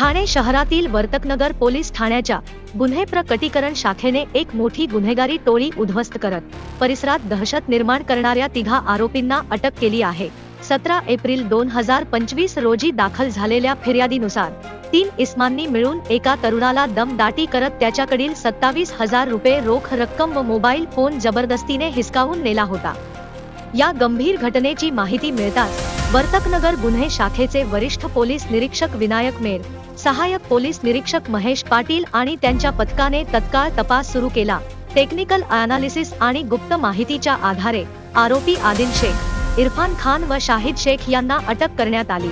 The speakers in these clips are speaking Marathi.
ठाणे शहरातील वर्तकनगर पोलीस ठाण्याच्या गुन्हे प्रकटीकरण शाखेने एक मोठी गुन्हेगारी टोळी उद्ध्वस्त करत परिसरात दहशत निर्माण करणाऱ्या तिघा आरोपींना अटक केली आहे. सतरा एप्रिल दोन हजार पंचवीस रोजी दाखल झालेल्या फिर्यादीनुसार तीन इस्मांनी मिळून एका तरुणाला दमदाटी करत त्याच्याकडील सत्तावीस हजार रुपये रोख रक्कम व मोबाईल फोन जबरदस्तीने हिसकावून नेला होता. या गंभीर घटनेची माहिती मिळताच वर्तकनगर गुन्हे शाखेचे वरिष्ठ पोलीस निरीक्षक विनायक मेर सहाय्यक पोलीस निरीक्षक महेश पाटील आणि त्यांच्या पथकाने तत्काळ तपास सुरू केला. टेक्निकल अनालिसिस आणि गुप्त माहितीच्या आधारे आरोपी आदिल शेख इरफान खान व शाहिद शेख यांना अटक करण्यात आली.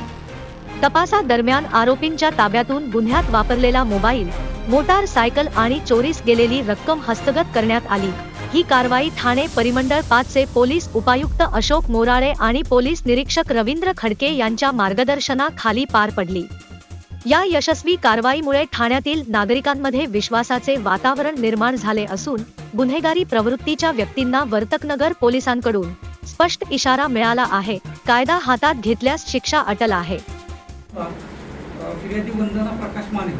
तपासादरम्यान आरोपींच्या ताब्यातून गुन्ह्यात वापरलेला मोबाईल मोटार सायकल आणि चोरीस गेलेली रक्कम हस्तगत करण्यात आली. ही कारवाई ठाणे परिमंडळ पाचचे पोलीस उपायुक्त अशोक मोराळे आणि पोलीस निरीक्षक रवींद्र खडके यांच्या मार्गदर्शनाखाली पार पडली. या यशस्वी कारवाईमुळे ठाण्यातील नागरिकांमध्ये विश्वासाचे वातावरण निर्माण झाले असून गुन्हेगारी प्रवृत्तीच्या व्यक्तींना वर्तकनगर पोलिसांकडून स्पष्ट इशारा मिळाला आहे. कायदा हातात घेतल्यास शिक्षा अटल आहे. फिर्यादी वंदना प्रकाश माने.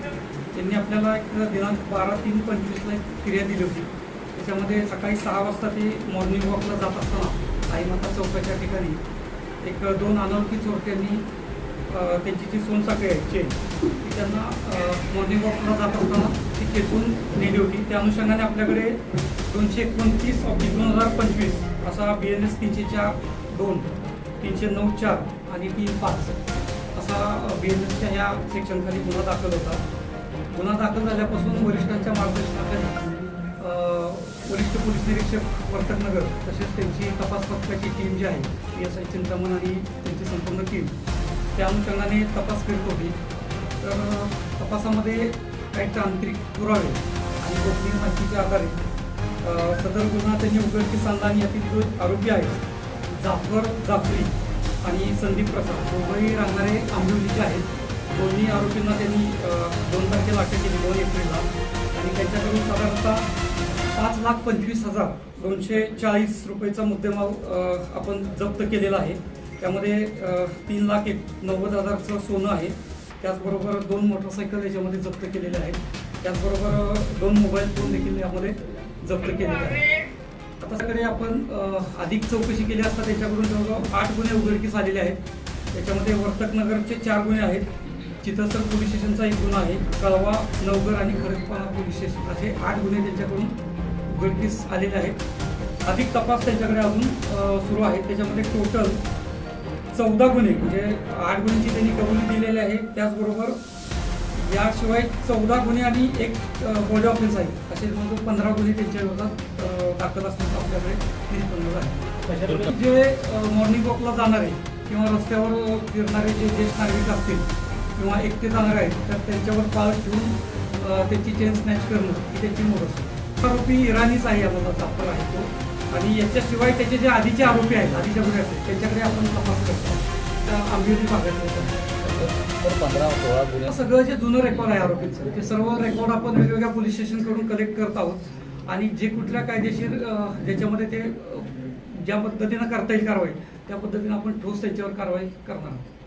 यांनी आपल्याला एक दिनांक बारा तीन पंचवीसला एक फिर्याद दिली होती. त्याच्यामध्ये सकाळी सहा वाजता ते मॉर्निंग वॉकला जात असताना आईमाता चौकाच्या ठिकाणी एक दोन अनोळखी चोरट्यांनी त्यांची जी सोनसाखळी आहे चेन ती त्यांना मॉर्निंग वॉकला जात असताना ती खेचून नेली होती. त्या अनुषंगाने आपल्याकडे दोनशे एकोणतीस ऑफिस दोन हजार पंचवीस असा बी एन एस तीनशे चार दोन तीनशे नऊ चार आणि तीन पाच असा बी एन एसच्या ह्या सेक्शनखाली गुन्हा दाखल होता. गुन्हा दाखल झाल्यापासून वरिष्ठांच्या मार्गदर्शनाखाली वरिष्ठ पोलीस निरीक्षक वर्तकनगर तसेच त्यांची तपास पथकाची टीम जी आहे पी एस आय चिंतामण आणि त्यांची संपूर्ण टीम त्या अनुषंगाने तपास करीत होती तर तपासामध्ये काही तांत्रिक पुरावे आणि गोपनीय माहितीच्या आधारे सदर गुन्हा त्यांनी उघडकीस आणला आणि यातील जो आरोपी आहे जाफर जाफरी आणि संदीप प्रसाद दोघंही राहणारे आंबिवलीचे आहेत दोन्ही आरोपींना त्यांनी दोन तारखेला अटक केली दोन एप्रिलला. आणि त्यांच्याकडून साधारणतः पाच लाख पंचवीस हजार दोनशे चाळीस रुपयेचा मुद्देमाल आपण जप्त केलेला आहे. त्यामध्ये तीन लाख एक नव्वद हजारचं सोनं आहे. त्याचबरोबर दोन मोटरसायकल याच्यामध्ये जप्त केलेले आहेत. त्याचबरोबर दोन मोबाईल फोन देखील यामध्ये जप्त केलेले आहेत. आता सगळे आपण अधिक चौकशी केली असता त्याच्याकडून जवळजवळ आठ गुन्हे उघडकीस आलेले आहेत. त्याच्यामध्ये वर्तकनगरचे चार गुन्हे आहेत. चित्रसर पोलीस स्टेशनचा एक गुन्हा आहे. कळवा नवगर आणि खरकपाडा पोलीस स्टेशन असे आठ गुन्हे त्यांच्याकडून उघडकीस आलेले आहेत. अधिक तपास त्यांच्याकडे अजून सुरू आहे त्याच्यामध्ये टोटल चौदा गुन्हे म्हणजे आठ गुन्ह्यांची त्यांनी कबुली दिलेली आहे. त्याचबरोबर याशिवाय चौदा गुन्हे आणि एक बॉडी ऑफेन्स आहे. असे जवळजवळ पंधरा गुन्हे त्यांच्या विरोधात दाखल असण्याचं आपल्याकडे निष्पन्न आहे. जे मॉर्निंग वॉकला जाणारे किंवा रस्त्यावर फिरणारे जे ज्येष्ठ नागरिक असतील किंवा एकटे जाणारे आहेत तर त्यांच्यावर पाळ ठेवून त्यांची चेन स्नॅच करणं ही त्यांची मोड असते. आरोपी इराणीच आहे याला जाफर आहे तो. आणि याच्याशिवाय त्याचे जे आधीचे आरोपी आहेत आधीच्या गुन्ह्यातले त्यांच्याकडे आपण तपास करतो. त्या आंबिवली भागात पंधरा सोळा गुन्हे. सगळं जे जुनं रेकॉर्ड आहे आरोपीचं ते सर्व रेकॉर्ड आपण वेगवेगळ्या पोलीस स्टेशनकडून कलेक्ट करत आहोत. आणि जे कुठल्या कायदेशीर ज्याच्यामध्ये ते ज्या पद्धतीनं करता येईल कारवाई त्या पद्धतीनं आपण ठोस त्यांच्यावर कारवाई करणार आहोत.